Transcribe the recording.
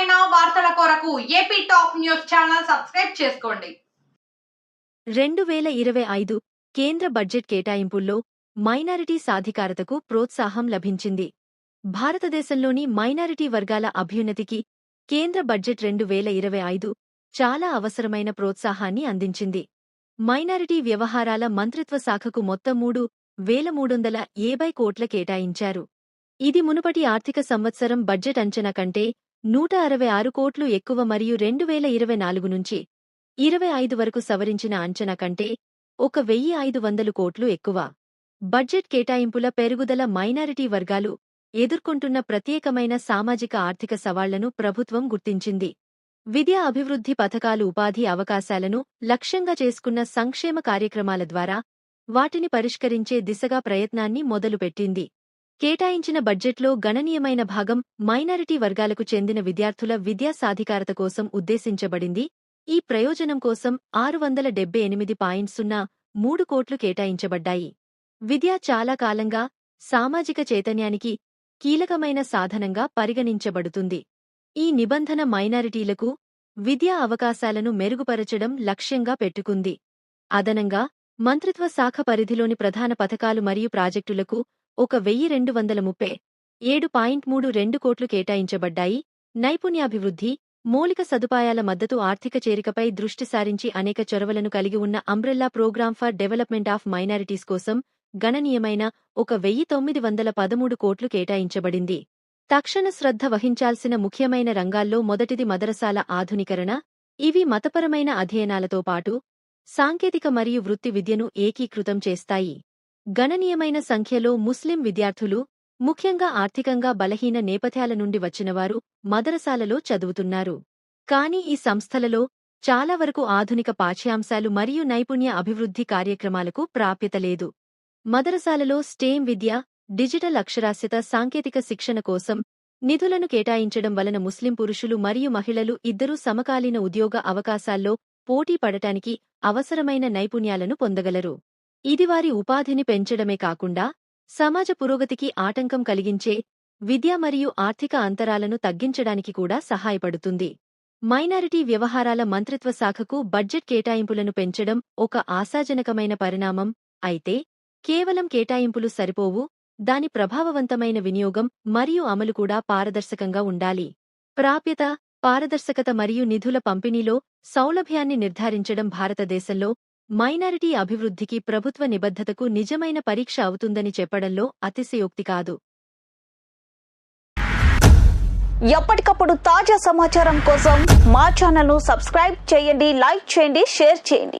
నిరంతరమైన వార్తల కొరకు AP top news channel subscribe చేసుకోండి. రెండు వేల ఇరవై ఐదు కేంద్ర బడ్జెట్ కేటాయింపుల్లో మైనారిటీ సాధికారతకు ప్రోత్సాహం లభించింది. భారతదేశంలోని మైనారిటీ వర్గాల అభ్యున్నతికి కేంద్ర బడ్జెట్ రెండు వేల ఇరవై ఐదు చాలా అవసరమైన ప్రోత్సాహాన్ని అందించింది. మైనారిటీ వ్యవహారాల మంత్రిత్వ శాఖకు మొత్తం మూడు వేల మూడొందల ఏభై కోట్ల కేటాయించారు. ఇది మునుపటి ఆర్థిక సంవత్సరం బడ్జెట్ అంచనా కంటే నూట అరవై ఆరు కోట్లు ఎక్కువ మరియు రెండు వేల ఇరవై నాలుగు నుంచి ఇరవై ఐదు వరకు సవరించిన అంచనా కంటే ఒక వెయ్యి ఐదు వందలు కోట్లు ఎక్కువ. బడ్జెట్ కేటాయింపుల పెరుగుదల మైనారిటీ వర్గాలు ఎదుర్కొంటున్న ప్రత్యేకమైన సామాజిక ఆర్థిక సవాళ్ళను ప్రభుత్వం గుర్తించింది. విద్యా అభివృద్ధి పథకాలు ఉపాధి అవకాశాలను లక్ష్యంగా చేసుకున్న సంక్షేమ కార్యక్రమాల ద్వారా వాటిని పరిష్కరించే దిశగా ప్రయత్నాన్ని మొదలుపెట్టింది. కేటాయించిన బడ్జెట్లో గణనీయమైన భాగం మైనారిటీ వర్గాలకు చెందిన విద్యార్థుల విద్యా సాధికారత కోసం ఉద్దేశించబడింది. ఈ ప్రయోజనం కోసం ఆరు వందల డెబ్బై ఎనిమిది పాయింట్ సున్నా మూడు కోట్లు కేటాయించబడ్డాయి. విద్య చాలా కాలంగా సామాజిక చైతన్యానికి కీలకమైన సాధనంగా పరిగణించబడుతుంది. ఈ నిబంధన మైనారిటీలకు విద్యా అవకాశాలను మెరుగుపరచడం లక్ష్యంగా పెట్టుకుంది. అదనంగా మంత్రిత్వ శాఖ పరిధిలోని ప్రధాన పథకాలు మరియు ప్రాజెక్టులకు ఒక వెయ్యి రెండు వందల ముప్పై ఏడు పాయింట్ మూడు రెండు కోట్లు కేటాయించబడ్డాయి. నైపుణ్యాభివృద్ధి మౌలిక సదుపాయాల మద్దతు ఆర్థిక చేరికపై దృష్టి సారించి అనేక చొరవలను కలిగి ఉన్న umbrella programme for development of minorities కోసం గణనీయమైన ఒక వెయ్యి తొమ్మిది వందల పదమూడు కోట్లు కేటాయించబడింది. తక్షణ శ్రద్ధ వహించాల్సిన ముఖ్యమైన రంగాల్లో మొదటిది మదరసాల ఆధునికరణ. ఇవి మతపరమైన అధ్యయనాలతో పాటు సాంకేతిక మరియు వృత్తి విద్యను ఏకీకృతం చేస్తాయి. గణనీయమైన సంఖ్యలో ముస్లిం విద్యార్థులు ముఖ్యంగా ఆర్థికంగా బలహీన నేపథ్యాల నుండి వచ్చినవారు మదరసాలలో చదువుతున్నారు. కానీ ఈ సంస్థలలో చాలా వరకు ఆధునిక పాఠ్యాంశాలు మరియు నైపుణ్య అభివృద్ధి కార్యక్రమాలకు ప్రాప్యత లేదు. మదరసాలలో స్టేమ్ విద్య డిజిటల్ అక్షరాస్యత సాంకేతిక శిక్షణ కోసం నిధులను కేటాయించడం వలన ముస్లిం పురుషులు మరియు మహిళలు ఇద్దరూ సమకాలీన ఉద్యోగ అవకాశాల్లో పోటీ పడటానికి అవసరమైన నైపుణ్యాలను పొందగలరు. ఇది వారి ఉపాధిని పెంచడమే కాకుండా సమాజ పురోగతికి ఆటంకం కలిగించే విద్య మరియు ఆర్థిక అంతరాలను తగ్గించడానికి కూడా సహాయపడుతుంది. మైనారిటీ వ్యవహారాల మంత్రిత్వ శాఖకు బడ్జెట్ కేటాయింపులను పెంచడం ఒక ఆశాజనకమైన పరిణామం. అయితే కేవలం కేటాయింపులు సరిపోవు దాని ప్రభావవంతమైన వినియోగం మరియు అమలు కూడా పారదర్శకంగా ఉండాలి. ప్రాప్యత పారదర్శకత మరియు నిధుల పంపిణీలో సౌలభ్యాన్ని నిర్ధారించడం భారతదేశంలో మైనారిటీ అభివృద్ధికి ప్రభుత్వ నిబద్ధతకు నిజమైన పరీక్ష అవుతుందని చెప్పడంలో అతిశయోక్తి కాదు. ఎప్పటికప్పుడు తాజా సమాచారం కోసం మా ఛానల్ను సబ్స్క్రైబ్ చేయండి లైక్ చేయండి షేర్ చేయండి.